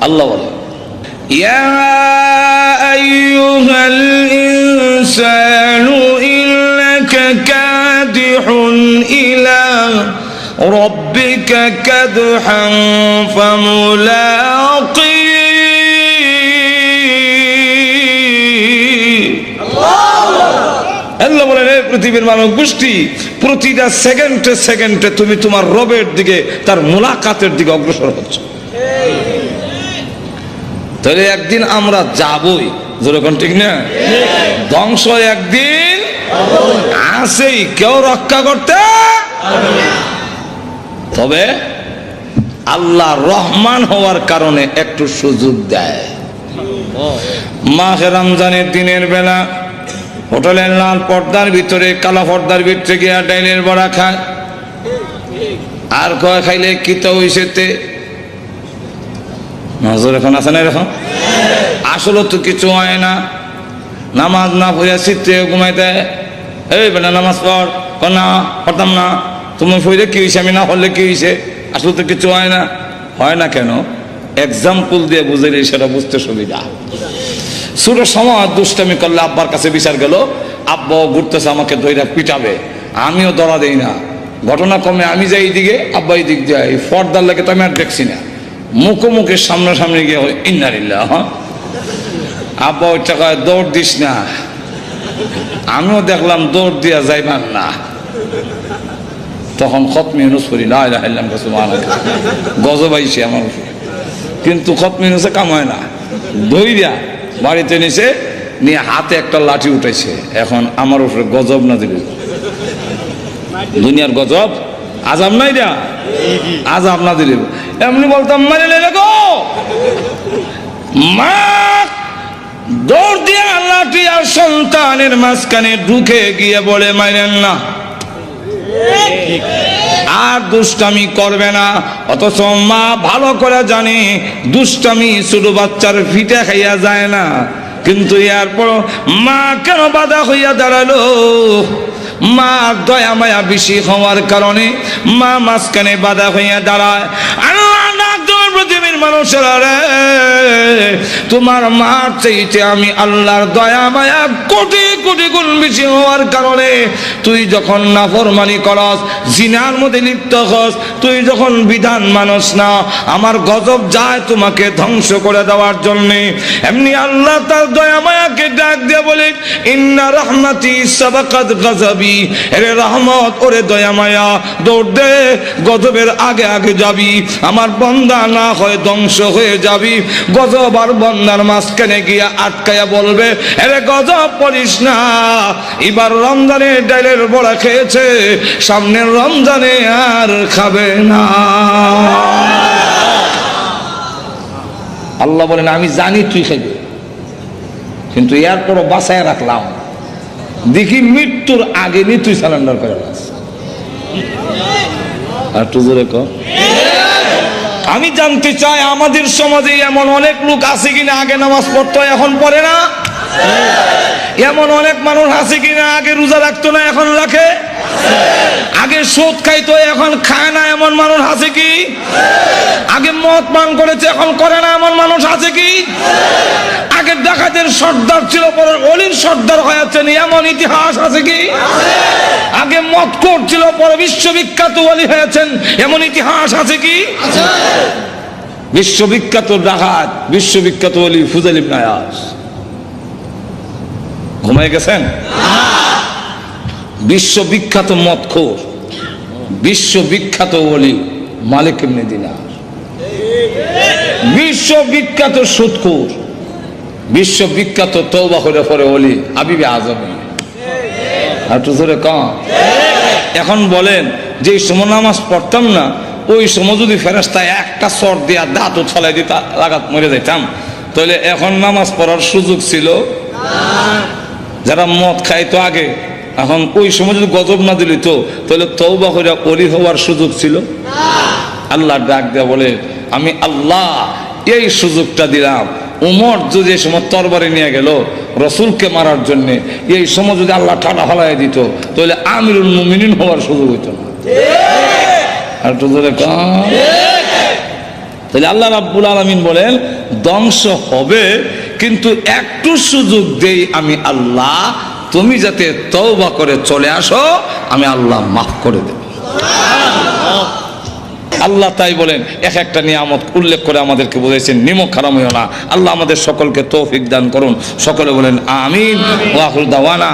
আল্লাহ বলে يا أيها الإنسان إنك كادح إلى ربك كدحا فملاقيه আল্লাহ বলেন এই পৃথিবীর মানব গোষ্ঠী প্রতিটা সেকেন্ডে সেকেন্ডে তুমি তোমার রবের দিকে তার মোলাকাতের দিকে অগ্রসর হচ্ছ তাহলে একদিন আমরা যাবই। যেরকম ঠিক না? ধ্বংস একদিন আসেই, কেউ রক্ষা করতে তবে আল্লাহ রহমান হওয়ার কারণে একটু সুযোগ দেয়। মাহে রমজানের দিনের বেলা হোটেলের লাল পর্দার ভিতরে, কালা পর্দার ভিতরে গিয়া ডাইনের বড়া খায়। আর কয় খাইলে কিতা হইছেতে নজর এখন আছে না এরকম? আসলে তো কিছু হয় না। নামাজ না পড়িয়া চিত্রে ঘুমাইতে, এই বেটা নামাজ পড় না, পড়তাম না। তুমি পড়লে কি হয়েছে আমি না হলে কি হয়েছে আসলে তো কিছু হয় না। হয় না কেন? এক্সাম্পল দিয়ে বুঝাইলে সেটা বুঝতে সুবিধা। ছোট সময় দুষ্টামি করলে আব্বার কাছে বিচার গেল আব্বাও ঘুরতেছে, আমাকে দইরা পিটাবে। আমিও দরা দেই না। ঘটনা কমে আমি যাই এইদিকে আব্বা এই দিক দিয়ে। এই ফর্দার লাগে তো আমি আর দেখছি না। মুখোমুখি সামনাসামনি গিয়ে হয় ইন্নারিল্লা হ্যাঁ? আব্বা ওইটা কয় দৌড় দিস না। আমিও দেখলাম দৌড় দিয়া যাইবার না। তখন খতমি করি না এলাম গজব আইছে আমার কিন্তু খতমি ইউনুসে কামায় না। দইরা বাড়িতে নিছে, নিয়ে হাতে একটা লাঠি উঠাইছে। এখন আমার উপরে গজব না দিল দুনিয়ার গজব আজাব নাই না আজাব না দিলে। এমনি বলতাম, মারে লে গো! মা দৌড় দিয়ে লাঠি আর সন্তানের মাঝখানে ঢুকে গিয়ে বলে, মাইরেন না। আর দুষ্টামি করবে না। অথচ মা ভালো করে জানে, দুষ্টামি ছোট বাচ্চার ফিটে খাইয়া যায় না। কিন্তু এরপর মা কেন বাধা হইয়া দাঁড়াল? মা দয়া মায়া বেশি হওয়ার কারণে মা মাঝখানে বাধা হইয়া দাঁড়ায়। আল্লাহ পৃথিবীর মানুষেরা তোমার মার চাইতে আমি আল্লাহর দয়া মায়া কোটি কোটি গুণ বেশি হওয়ার কারণে তুই যখন নাফরমানি করস, জিনার মধ্যে লিপ্ত হস, তুই যখন বিধান মানস না, আমার গজব যায় তোমাকে ধ্বংস করে দেওয়ার জন্যে। এমনি আল্লাহ তার দয়া মায়াকে ডাক দিয়ে বলে, ইন্না রহমাতি সাবাকাত গজবি এরে রহমত, ওরে দয়া মায়া, দৌড় দে, গজবের আগে আগে যাবি। আমার বন্দা না হয় ধ্বংস হয়ে যাবি। গজব আর বন্দার মাঝখানে গিয়া আটকায়া বলবে, এরে গজব পড়িস না, এবার রমজানে ডাইলের বড়া খেয়েছে, সামনের রমজানে আর খাবে না। আল্লাহ বলেন, আমি জানি তুই খাইবে, কিন্তু এরপরও বাসায় রাখলাম। দেখি মৃত্যুর আগে নি তুই সারেন্ডার করে আর জোরে কর আমি জানতে চাই, আমাদের সমাজে এমন অনেক লোক আছে কিনা? আগে নামাজ পড়তো, এখন পড়ে না? এমন অনেক মানুষ আছে কিনা? আগে রোজা রাখতো না, এখন রাখে? আগে সুদ খাইতো, এখন খায় না, এমন মানুষ আছে কি? আগে মদ পান করেছে, এখন করে না, এমন মানুষ আছে কি? আগে ডাকাতের সর্দার ছিল পরে অলির সর্দার হয়েছেন এমন ইতিহাস আছে কি? আগে মদ ছিল পরে বিশ্ববিখ্যাত অলি হয়েছেন। এমন ইতিহাস আছে কি? বিশ্ববিখ্যাত ডাকাত বিশ্ববিখ্যাত অলি ফুজালিম নায়াস ঘুমাই গেছেন? বিশ্ববিখ্যাত মদখোর বিশ্ববিখ্যাত অলি মালিক এমনি দিনার। বিশ্ববিখ্যাত সুদখোর বিশ্ববিখ্যাত তৌবা করে পরে অলি হাবিবে আজমি। একটু ধরে কম এখন বলেন যে সময় নামাজ পড়তাম না, ওই সময় যদি ফেরাস্তায় একটা সর দিয়া দাঁত ছলাই দিতা লাগাত মরে যাইতাম। তাহলে এখন নামাজ পড়ার সুযোগ ছিল? যারা মদ খাইতো আগে, এখন ওই সময় যদি গজব না দিলি তো, তাহলে তৌবা করে অলি হওয়ার সুযোগ ছিল? আল্লাহ ডাক দেয়া বলে, আমি আল্লাহ এই সুযোগটা দিলাম। উমর যদি এই সময় তরবারে নিয়ে গেল রসুলকে মারার জন্য এই সময় যদি আল্লাহ ঠাডা ফলাই দিত তাহলে আমিরুল মুমিনিন হওয়ার সুযোগ হইত না। আর তাহলে আল্লাহ রাব্বুল আলমিন বলেন ধ্বংস হবে কিন্তু একটু সুযোগ দেই আমি আল্লাহ তুমি যাতে তওবা করে চলে আসো আমি আল্লাহ মাফ করে দেব। আল্লাহ তাই বলেন, এক একটা নিয়ামত উল্লেখ করে আমাদেরকে বলেছেন নিমক খারাপ হইও না। আল্লাহ আমাদের সকলকে তৌফিক দান করুন। সকলে বলেন, আমিন। ওয়াহুল দাওয়ানা